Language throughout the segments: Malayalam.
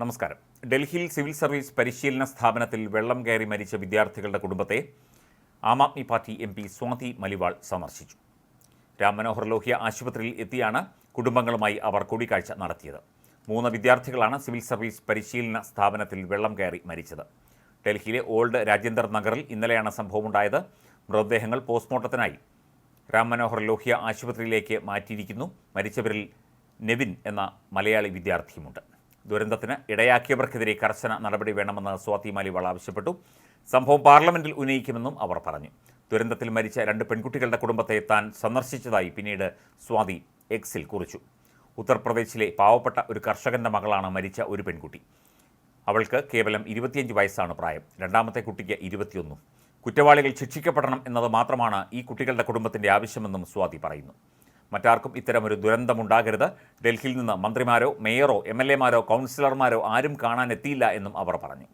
നമസ്കാരം. ഡൽഹിയിൽ സിവിൽ സർവീസ് പരിശീലന സ്ഥാപനത്തിൽ വെള്ളം കയറി മരിച്ച വിദ്യാർത്ഥികളുടെ കുടുംബത്തെ Aam Aadmi Party M P Swati Maliwal സന്ദർശിച്ചു. രാം മനോഹർ ലോഹ്യ ആശുപത്രിയിൽ എത്തിയാണ് കുടുംബങ്ങളുമായി അവർ കൂടിക്കാഴ്ച നടത്തിയത്. മൂന്ന് വിദ്യാർത്ഥികളാണ് സിവിൽ സർവീസ് പരിശീലന സ്ഥാപനത്തിൽ വെള്ളം കയറി മരിച്ചത്. ഡൽഹിയിലെ ഓൾഡ് രാജേന്ദർ നഗറിൽ ഇന്നലെയാണ് സംഭവമുണ്ടായത്. മൃതദേഹങ്ങൾ പോസ്റ്റ്മോർട്ടത്തിനായി രാം മനോഹർ ലോഹ്യ ആശുപത്രിയിലേക്ക് മാറ്റിയിരിക്കുന്നു. മരിച്ചവരിൽ നെവിൻ എന്ന മലയാളി വിദ്യാർത്ഥിയുമുണ്ട്. ദുരന്തത്തിന് ഇടയാക്കിയവർക്കെതിരെ കർശന നടപടി വേണമെന്ന് സ്വാതി മാലിവാൾ ആവശ്യപ്പെട്ടു. സംഭവം പാർലമെന്റിൽ ഉന്നയിക്കുമെന്നും അവർ പറഞ്ഞു. ദുരന്തത്തിൽ മരിച്ച രണ്ട് പെൺകുട്ടികളുടെ കുടുംബത്തെ താൻ സന്ദർശിച്ചതായി പിന്നീട് സ്വാതി എക്സിൽ കുറിച്ചു. ഉത്തർപ്രദേശിലെ പാവപ്പെട്ട ഒരു കർഷകന്റെ മകളാണ് മരിച്ച ഒരു പെൺകുട്ടി. അവൾക്ക് കേവലം ഇരുപത്തിയഞ്ച് വയസ്സാണ് പ്രായം. രണ്ടാമത്തെ കുട്ടിക്ക് ഇരുപത്തിയൊന്നും. കുറ്റവാളികൾ ശിക്ഷിക്കപ്പെടണം എന്നത് മാത്രമാണ് ഈ കുട്ടികളുടെ കുടുംബത്തിന്റെ ആവശ്യമെന്നും സ്വാതി പറയുന്നു. മറ്റാർക്കും ഇത്തരമൊരു ദുരന്തമുണ്ടാകരുത്. ഡൽഹിയിൽ നിന്ന് മന്ത്രിമാരോ മേയറോ എം എൽ എമാരോ കൗൺസിലർമാരോ ആരും കാണാനെത്തിയില്ല എന്നും അവർ പറഞ്ഞു.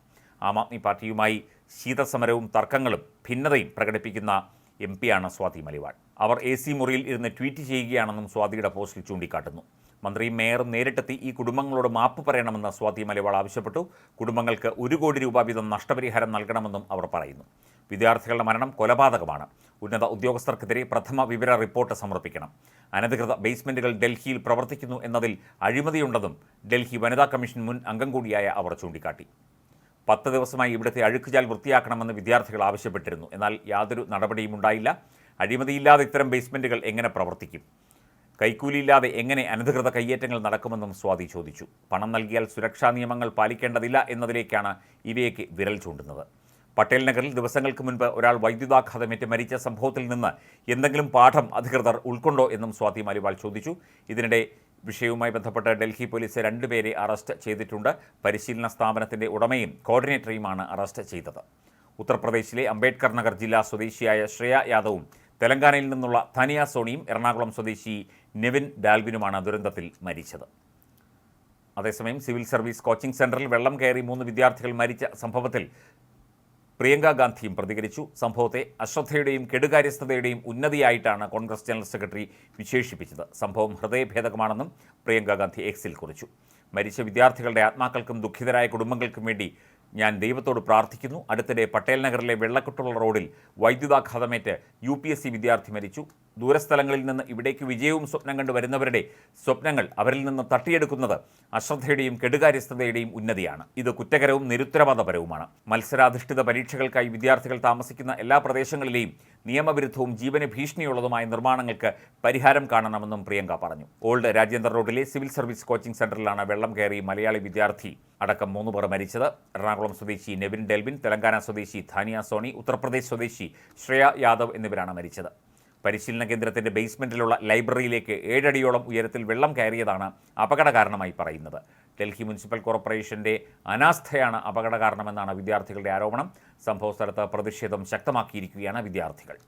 ആം ആദ്മി പാർട്ടിയുമായി ശീതസമരവും തർക്കങ്ങളും ഭിന്നതയും പ്രകടിപ്പിക്കുന്ന എം പിയാണ് സ്വാതി മലിവാൾ. അവർ എ സി മുറിയിൽ ഇരുന്ന് ട്വീറ്റ് ചെയ്യുകയാണെന്നും സ്വാതിയുടെ പോസ്റ്റിൽ ചൂണ്ടിക്കാട്ടുന്നു. മന്ത്രിയും മേയർ നേരിട്ടെത്തി ഈ കുടുംബങ്ങളോട് മാപ്പ് പറയണമെന്ന് സ്വാതി മലയാള ആവശ്യപ്പെട്ടു. കുടുംബങ്ങൾക്ക് ഒരു കോടി രൂപ വീതം നഷ്ടപരിഹാരം നൽകണമെന്നും അവർ പറയുന്നു. വിദ്യാർത്ഥികളുടെ മരണം കൊലപാതകമാണ്. ഉന്നത ഉദ്യോഗസ്ഥർക്കെതിരെ പ്രഥമ വിവര റിപ്പോർട്ട് സമർപ്പിക്കണം. അനധികൃത ബേസ്മെന്റുകൾ ഡൽഹിയിൽ പ്രവർത്തിക്കുന്നു എന്നതിൽ അഴിമതിയുണ്ടെന്നും ഡൽഹി വനിതാ കമ്മീഷൻ മുൻ അംഗം കൂടിയായ അവർ ചൂണ്ടിക്കാട്ടി. പത്ത് ദിവസമായി ഇവിടുത്തെ അഴുക്കുചാൽ വൃത്തിയാക്കണമെന്ന് വിദ്യാർത്ഥികൾ ആവശ്യപ്പെട്ടിരുന്നു. എന്നാൽ യാതൊരു നടപടിയും ഉണ്ടായില്ല. അഴിമതിയില്ലാതെ ഇത്തരം ബേസ്മെന്റുകൾ എങ്ങനെ പ്രവർത്തിക്കും? കൈക്കൂലിയില്ലാതെ എങ്ങനെ അനധികൃത കയ്യേറ്റങ്ങൾ നടക്കുമെന്നും സ്വാതി ചോദിച്ചു. പണം നൽകിയാൽ സുരക്ഷാ നിയമങ്ങൾ പാലിക്കേണ്ടതില്ല എന്നതിലേക്കാണ് ഇവയൊക്കെ വിരൽ ചൂണ്ടുന്നത്. പട്ടേൽ നഗറിൽ ദിവസങ്ങൾക്ക് മുൻപ് ഒരാൾ വൈദ്യുതാഘാതമേറ്റ് മരിച്ച സംഭവത്തിൽ നിന്ന് എന്തെങ്കിലും പാഠം അധികൃതർ ഉൾക്കൊണ്ടോ എന്നും സ്വാതി മാലിവാൾ ചോദിച്ചു. ഇതിനിടെ വിഷയവുമായി ബന്ധപ്പെട്ട് ഡൽഹി പോലീസ് രണ്ടുപേരെ അറസ്റ്റ് ചെയ്തിട്ടുണ്ട്. പരിശീലന സ്ഥാപനത്തിന്റെ ഉടമയും കോർഡിനേറ്ററെയുമാണ് അറസ്റ്റ് ചെയ്തത്. ഉത്തർപ്രദേശിലെ അംബേദ്കർ നഗർ ജില്ലാ സ്വദേശിയായ ശ്രേയ യാദവും തെലങ്കാനയിൽ നിന്നുള്ള ധനിയ സോണിയും എറണാകുളം സ്വദേശി നെവിൻ ഡാൽവിനുമാണ് ദുരന്തത്തിൽ മരിച്ചത്. അതേസമയം സിവിൽ സർവീസ് കോച്ചിംഗ് സെന്ററിൽ വെള്ളം കയറി മൂന്ന് വിദ്യാർത്ഥികൾ മരിച്ച സംഭവത്തിൽ പ്രിയങ്ക ഗാന്ധിയും പ്രതികരിച്ചു. സംഭവത്തെ അശ്രദ്ധയുടെയും കെടുകാര്യസ്ഥതയുടെയും ഉന്നതിയായിട്ടാണ് കോൺഗ്രസ് ജനറൽ സെക്രട്ടറി വിശേഷിപ്പിച്ചത്. സംഭവം ഹൃദയഭേദകമാണെന്നും പ്രിയങ്ക ഗാന്ധി എക്സിൽ കുറിച്ചു. മരിച്ച വിദ്യാർത്ഥികളുടെ ആത്മാക്കൾക്കും ദുഃഖിതരായ കുടുംബങ്ങൾക്കും വേണ്ടി ഞാൻ ദൈവത്തോട് പ്രാർത്ഥിക്കുന്നു. അടുത്തിടെ പട്ടേൽ നഗറിലെ വെള്ളക്കെട്ടുള്ള റോഡിൽ വൈദ്യുതാഘാതമേറ്റ് യു പി എസ് സി വിദ്യാർത്ഥി മരിച്ചു. ദൂരസ്ഥലങ്ങളിൽ നിന്ന് ഇവിടേക്ക് വിജയവും സ്വപ്നം കണ്ടു വരുന്നവരുടെ സ്വപ്നങ്ങൾ അവരിൽ നിന്ന് തട്ടിയെടുക്കുന്നത് അശ്രദ്ധയുടെയും കെടുകാര്യസ്ഥതയുടെയും ഉന്നതിയാണ്. ഇത് കുറ്റകരവും നിരുത്തരവാദപരവുമാണ്. മത്സരാധിഷ്ഠിത പരീക്ഷകൾക്കായി വിദ്യാർത്ഥികൾ താമസിക്കുന്ന എല്ലാ പ്രദേശങ്ങളിലെയും നിയമവിരുദ്ധവും ജീവന ഭീഷണിയുള്ളതുമായ നിർമ്മാണങ്ങൾക്ക് പരിഹാരം കാണണമെന്നും പ്രിയങ്ക പറഞ്ഞു. ഓൾഡ് രാജേന്ദ്ര റോഡിലെ സിവിൽ സർവീസ് കോച്ചിംഗ് സെന്ററിലാണ് വെള്ളം കയറി മലയാളി വിദ്യാർത്ഥി അടക്കം മൂന്ന് പേർ മരിച്ചത്. എറണാകുളം സ്വദേശി നെവിൻ ഡെൽവിൻ തെലങ്കാന സ്വദേശി ധാനിയ സോണി ഉത്തർപ്രദേശ് സ്വദേശി ശ്രേയ യാദവ് എന്നിവരാണ് മരിച്ചത്. പരിശീലന കേന്ദ്രത്തിന്റെ ബേസ്മെന്റിലുള്ള ലൈബ്രറിയിലേക്ക് ഏഴടിയോളം ഉയരത്തിൽ വെള്ളം കയറിയതാണ് അപകട കാരണമായി പറയുന്നത്. ഡൽഹി മുനിസിപ്പൽ കോർപ്പറേഷന്റെ അനാസ്ഥയാണ് അപകട കാരണമെന്നാണ് വിദ്യാർത്ഥികളുടെ ആരോപണം. സംഭവസ്ഥലത്ത് പ്രതിഷേധം ശക്തമാക്കിയിരിക്കുകയാണ് വിദ്യാർത്ഥികൾ.